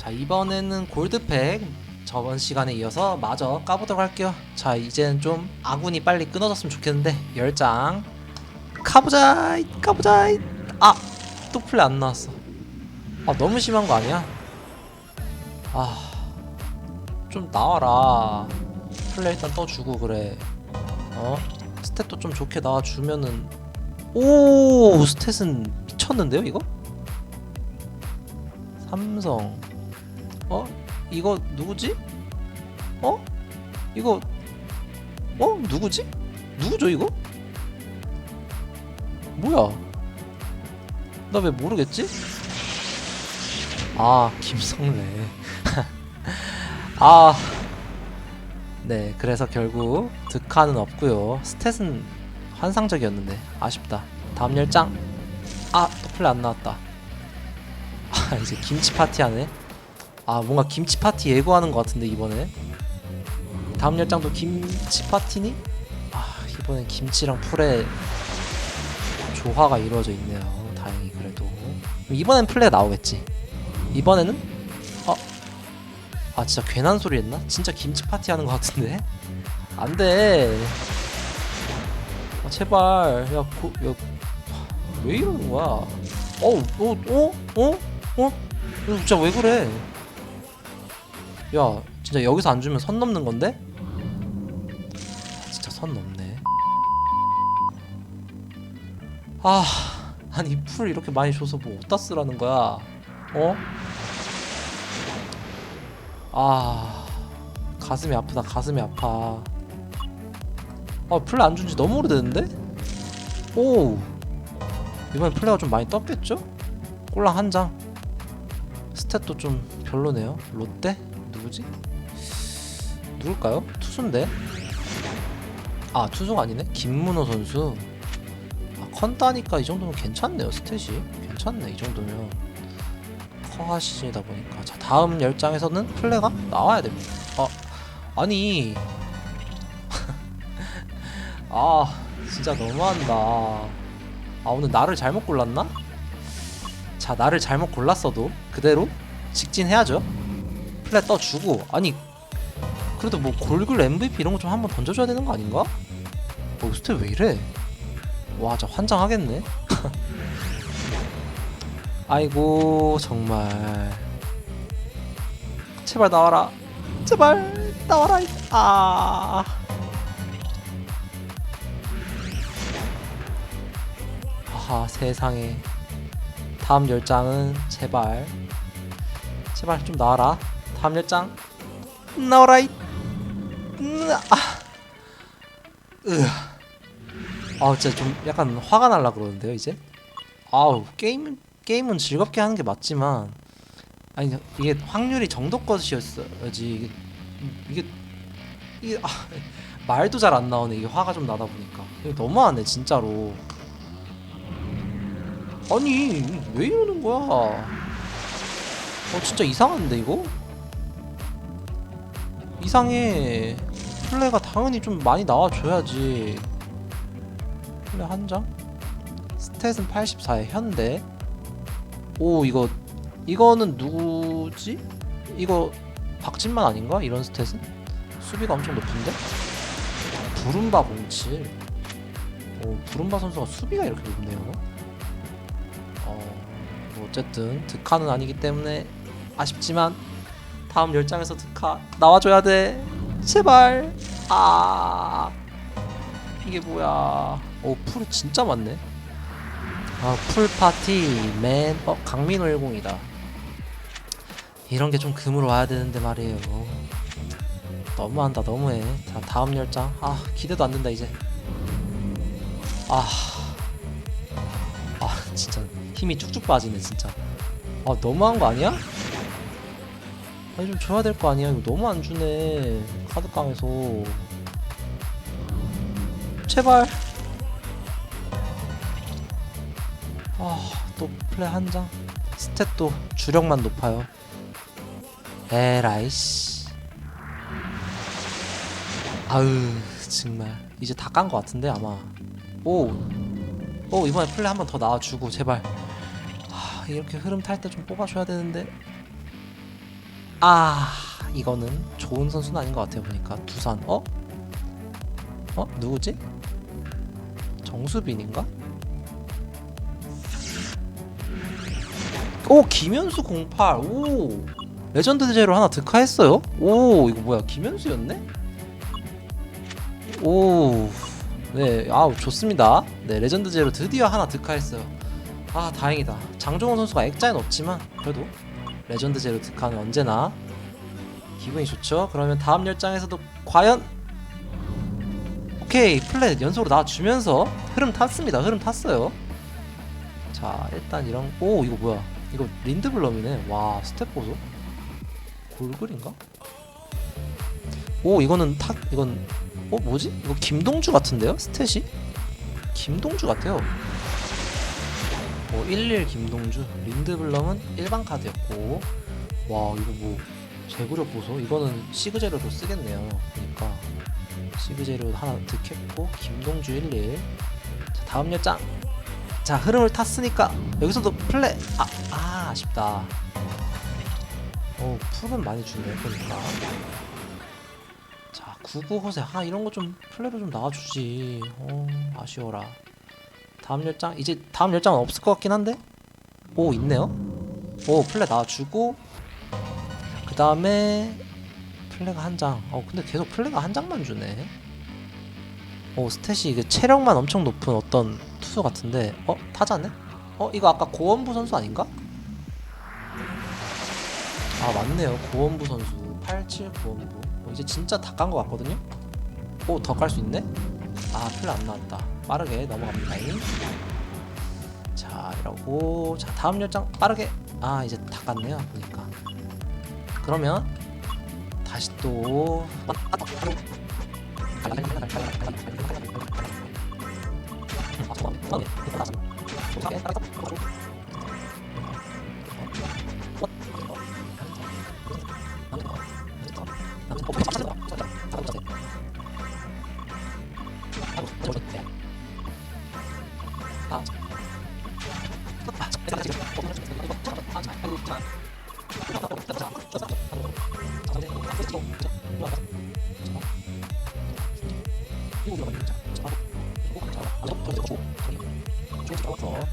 자 이번에는 골드팩 저번 시간에 이어서 마저 까보도록 할게요. 자 이제는 좀 아군이 빨리 끊어졌으면 좋겠는데 10장. 가보자 가보자. 아또 플레이 안 나왔어. 아 너무 심한 거 아니야? 아 좀 나와라. 플레이 일단 떠주고 그래. 어? 스탯도 좀 좋게 나와주면은. 오 스탯은 미쳤는데요 이거? 삼성 어? 이거 누구지? 어? 이거 어? 누구지? 누구죠 이거? 뭐야? 나 왜 모르겠지? 아 김성래 아 네, 그래서 결국 득하는 없고요. 스탯은 환상적이었는데 아쉽다. 다음 열장. 아, 또 플레이 안 나왔다. 아, 이제 김치 파티 하네. 아, 뭔가 김치 파티 예고하는 것 같은데 이번에. 다음 열장도 김치 파티니? 아, 이번엔 김치랑 풀의 조화가 이루어져 있네요. 다행히 그래도. 이번엔 플레이 나오겠지. 이번에는 아 진짜 괜한 소리 했나? 진짜 김치 파티 하는 것 같은데? 안돼 아 제발 야왜 이러는 거야 어우 어? 어? 어? 어? 진짜 왜 그래 야 진짜 여기서 안 주면 선 넘는 건데? 아, 진짜 선 넘네 아 아니 풀 이렇게 많이 줘서 뭐 어디다 쓰라는 거야 어? 아 가슴이 아프다 가슴이 아파 아 플레이 안 준지 너무 오래됐는데? 오 이번엔 플레이가 좀 많이 떴겠죠? 꼴랑 한장 스탯도 좀 별로네요 롯데? 누구지? 누굴까요? 투수인데? 아 투수가 아니네? 김문호 선수 아 컨따니까 이 정도면 괜찮네요 스탯이 괜찮네 이 정도면 커하 시즌이다 보니까 자 다음 10장에서는 플레가 나와야 됩니다 아 아니 아 진짜 너무한다 아 오늘 나를 잘못 골랐나? 자 나를 잘못 골랐어도 그대로 직진해야죠 플레 떠주고 아니 그래도 뭐 골글 MVP 이런 거 좀 한번 던져줘야 되는 거 아닌가? 어 스텝 왜 이래? 와 진짜 환장하겠네. 아이고 정말. 제발 나와라. 제발 나와라. 이- 아. 아하 세상에. 다음 열 장은 제발. 제발 좀 나와라 다음 열 장? 나와라 이 음, 아. 으. 아 진짜 좀 약간 화가 날라 그러는데요 이제? 아우 게임 게임은 즐겁게 하는 게 맞지만 아니 이게 확률이 정도껏이었어야지 이게 이게 이게 아, 말도 잘 안 나오네. 이게 화가 좀 나다 보니까. 너무하네 진짜로. 아니 왜 이러는 거야? 어 진짜 이상한데 이거 이상해 플레이가 당연히 좀 많이 나와줘야지 플레이 한장 스탯은 84에 현대 오 이거 이거는 누구지? 이거 박진만 아닌가? 이런 스탯은? 수비가 엄청 높은데? 부rum바 07 오 부rum바 선수가 수비가 이렇게 높네요 어, 뭐 어쨌든 득카는 아니기 때문에 아쉽지만 다음 10장에서 득카 나와줘야 돼 제발 아 이게 뭐야 오풀 진짜 많네 아, 풀파티, 맨, 어, 강민호 10이다. 이런 게 좀 금으로 와야 되는데 말이에요. 너무한다, 너무해. 자, 다음 열장. 아, 기대도 안 된다, 이제. 아. 아, 진짜. 힘이 쭉쭉 빠지네, 진짜. 아, 너무한 거 아니야? 아니, 좀 줘야 될 거 아니야? 이거 너무 안 주네. 카드깡에서. 제발. 아, 또 플레이 한 장. 스탯도 주력만 높아요. 에라이씨. 아으, 정말. 이제 다 깐 거 같은데, 아마. 오. 오, 이번에 플레이 한번 더 나와주고, 제발. 아, 이렇게 흐름 탈 때 좀 뽑아줘야 되는데. 아 이거는 좋은 선수는 아닌 것 같아요 보니까 두산 어? 어? 누구지? 정수빈인가? 오 김현수 08 오 레전드 제로 하나 득하했어요? 오 이거 뭐야 김현수였네? 오네 아우 좋습니다 네 레전드 제로 드디어 하나 득하했어요 아 다행이다 장종원 선수가 액자엔 없지만 그래도 레전드 제로 득하는 언제나 기분이 좋죠? 그러면 다음 열장에서도 과연? 오케이 플랫 연속으로 나와주면서 흐름 탔습니다. 흐름 탔어요. 자 일단 이런 오 이거 뭐야? 이거 린드블럼이네. 와 스텝 보소. 골글인가? 오 이거는 탁 이건 어 뭐지? 이거 김동주 같은데요? 스탯이? 김동주 같아요 뭐 11 김동주 린드블럼은 일반 카드였고. 와 이거 뭐 재구력 보소. 이거는 시그제로로 쓰겠네요. 그러니까 시그제로 하나 득했고 김동주 11 자, 다음 열장. 자 흐름을 탔으니까 여기서도 플레 아, 아 아쉽다. 어 풀은 많이 주네 보니까. 자 구구 허세. 아 이런 거 좀 플레이로 좀 나와주지. 어 아쉬워라 다음 열장? 이제 다음 열장은 없을 것 같긴 한데? 오 있네요. 오 플레 나와주고 그 다음에 플레가 한장어 근데 계속 플레가 한 장만 주네. 오 스탯이 이게 체력만 엄청 높은 어떤 투수 같은데 어 타자네? 어 이거 아까 고원부 선수 아닌가? 아 맞네요. 고원부 선수. 87 고원부. 어, 이제 진짜 다 깐 것 같거든요? 오 더 깔 수 있네 아 플레 안 나왔다. 빠르게 넘어갑니다. 자 이러고. 자 다음 열장 빠르게. 아 이제 다 깠네요 보니까. 그러면 다시 또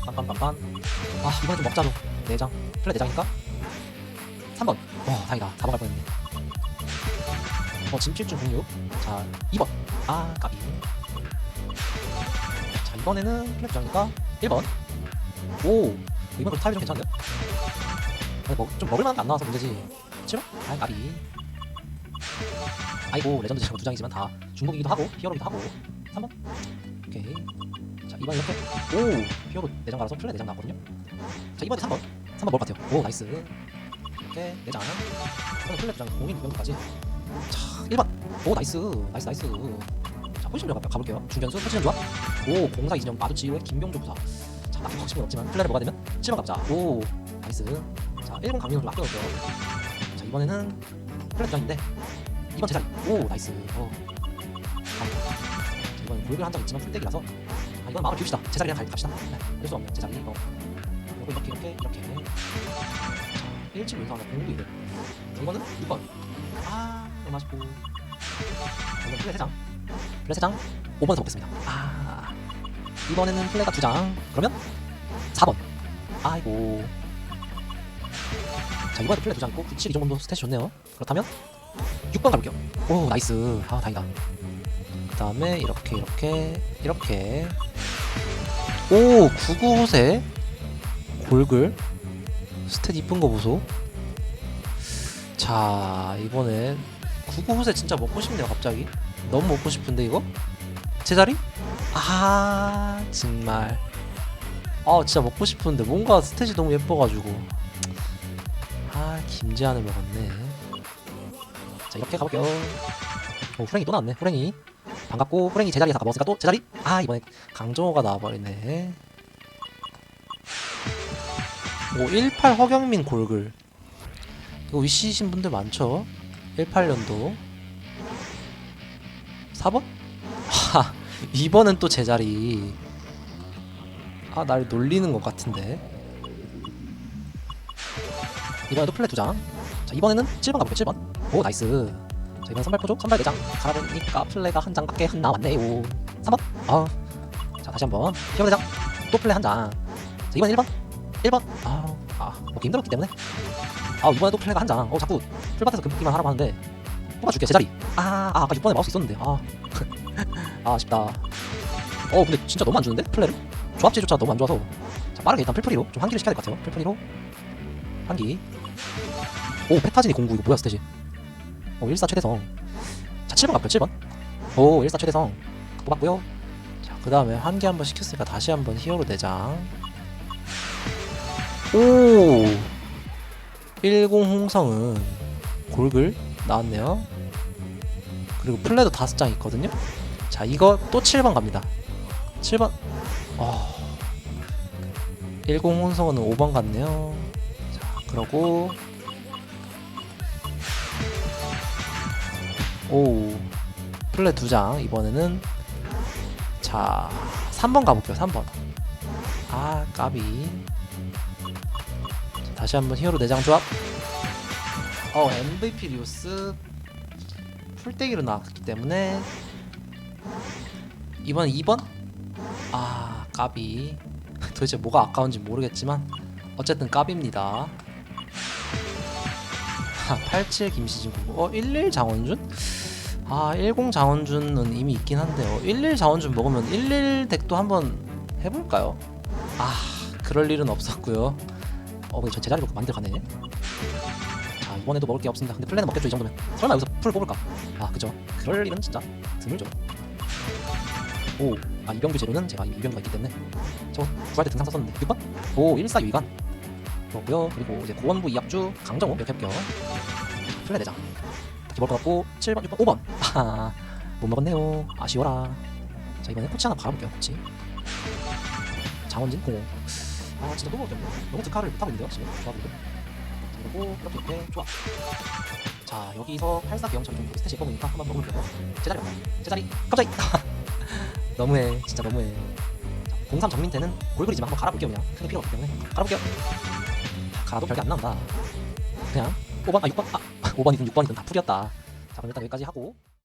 빰빰빰빰 아 이번에 좀 먹자로 4장 플랫 4장인가? 3번 어 다행이다 4번 갈 뻔했네 어 진필준 06자 2번 아 까비 자 이번에는 플랫 2장이니까 1번. 오 이번 도 타입이 좀 괜찮네요 근데 뭐, 좀 먹을만한 게 안 나와서 문제지. 7번? 아 까비. 아이고 레전드 제거 두 장이지만 다 중복이기도 하고 히어로기도 하고. 3번. 오케이. 자 2번 이렇게. 오 히어로 4장 갈아서 플랫 4장 나왔거든요. 자 이번에 3번. 3번 뭘 같아요. 오 나이스. 이렇게 4장. 이번에 플랫 2장. 공인 6번까지. 자 1번. 오 나이스. 나이스 나이스. 자 포지션 좀 가볼게요. 중견수. 포지션 좋아. 오 공사 이진영. 이후에 김병조 부사 자 딱히 거침은 없지만 플랫에 뭐가 되면 7번 갑자. 오 나이스 자 1번 강민호 좀 아껴놓을게요 자 이번에는 플랫 2장인데 2번 제자리 오 나이스. 어. 자, 이번엔 골글 한장 있지만 풀떼기라서 아 이건 마음을 비웁시다. 제자리 그냥 가- 갑시다. 네, 어쩔 수 없네요 제자리 이거 이거 이렇게 이렇게 이렇게. 자 1칠 윤상하나 공도 이래 자 이거는 6번. 아 너무 맛있고. 이건 플레 3장. 플레 3장 5번에서 먹겠습니다. 아 이번에는 플레가 2장. 그러면 4번. 아이고 자 이번에 플레 2장 있고 97 이 정도 스탯이 좋네요. 그렇다면? 6번 가볼게요. 오 나이스. 아 다행이다. 그 다음에 이렇게 이렇게 이렇게. 오 99호세 골글. 스탯 이쁜 거 보소. 자 이번엔 99호세 진짜 먹고 싶네요 갑자기. 너무 먹고 싶은데 이거? 제자리? 아 정말. 아 진짜 먹고 싶은데 뭔가 스탯이 너무 예뻐가지고. 아 김지한을 먹었네. 자 이렇게 가볼게요. 오 후랭이 또 나왔네 후랭이. 반갑고 후랭이 제자리에 다 먹었으니까 또 제자리? 아 이번에 강정호가 나와버리네. 오18 허경민 골글. 이거 위시신 분들 많죠? 18년도. 4번? 하 2번은 또 제자리. 아 날 놀리는 것 같은데 이번에도 플랫 2장. 자 이번에는 7번 가볼게요 7번. 오 나이스. 자 이번 선발 포조 선발 4장. 갈아보니까 플레가 한 장밖에 안 나왔네요 3번? 아자 다시 한번. 피어 4장. 또 플레 한장. 자 이번 1번? 1번? 아, 아 먹기 힘들었기 때문에? 아 이번에 또 플레가 한장. 어 자꾸 풀밭에서 금기만 하라고 하는데 뽑아줄게 제자리. 아, 아 아까 6번에 마우스 있었는데. 아, 아 아쉽다. 어 근데 진짜 너무 안 주는데? 플레를? 조합제조차 너무 안 좋아서. 자 빠르게 일단 풀풀이로 좀 한기를 시켜야 될 것 같아요. 풀풀이로 한기. 오 페타진이 공구. 이거 뭐야 스테지? 오14 최대성. 자 7번 가볼게요? 7번? 오14 최대성. 뽑았고요. 자그 다음에 한기 한번 시켰으니까 다시 한번 히어로 대장. 오! 10 홍성은 골글 나왔네요. 그리고 플레도 다섯 장 있거든요. 자 이거 또 7번 갑니다. 7번. 어... 10 홍성은 5번 같네요. 자 그러고. 오 플레 두 장. 이번에는 자 3번 가볼게요 3번. 아 까비. 자, 다시 한번 히어로 내장 조합. 어 MVP 리오스 풀떼기로 나왔기 때문에 이번 2번? 아 까비. 도대체 뭐가 아까운지 모르겠지만 어쨌든 까비입니다 87 김시진 구구 어11 장원준? 아 10 장원준은 이미 있긴 한데요 11 장원준 먹으면 11 덱도 한번 해볼까요? 아 그럴 일은 없었고요. 어 근데 저 제자리로 만들 가네. 자 이번에도 먹을 게 없습니다. 근데 플랜은 먹겠죠 이 정도면. 설마 여기서 풀 뽑을까? 아 그죠. 그럴 일은 진짜 드물죠. 오아 이병규 재료는 제가 이병규가 있기 때문에. 저 구할 때 등상 썼었는데. 6번? 오 14 유이간 그렇고요. 그리고 이제 고원부 이학주 강정호 이렇게 해볼게요. 플레 대장 딱히 먹을 것 같고 7번 6번 5번. 아하 못 먹었네요. 아쉬워라. 자 이번에 코치 하나 박아볼게요 코치. 장원진 공 아 진짜 또 먹을 게 없네. 너무 득화를 못하고 있는데요 지금. 조합으로 그리고 이렇게 이렇게. 좋아. 자 여기서 84 기영처럼 좀 스탯이 예뻐 보니까 한번 먹어볼게요 제자리 없나? 제자리. 갑자기. 너무해. 진짜 너무해. 자, 03 정민태는 골글이지만 한번 갈아볼게요 그냥. 크게 필요 없기 때문에. 갈아볼게요 갈아도 별게 안 나온다. 그냥 5번 아 6번 아 5번이든 6번이든 다 풀이었다. 자 그럼 일단 여기까지 하고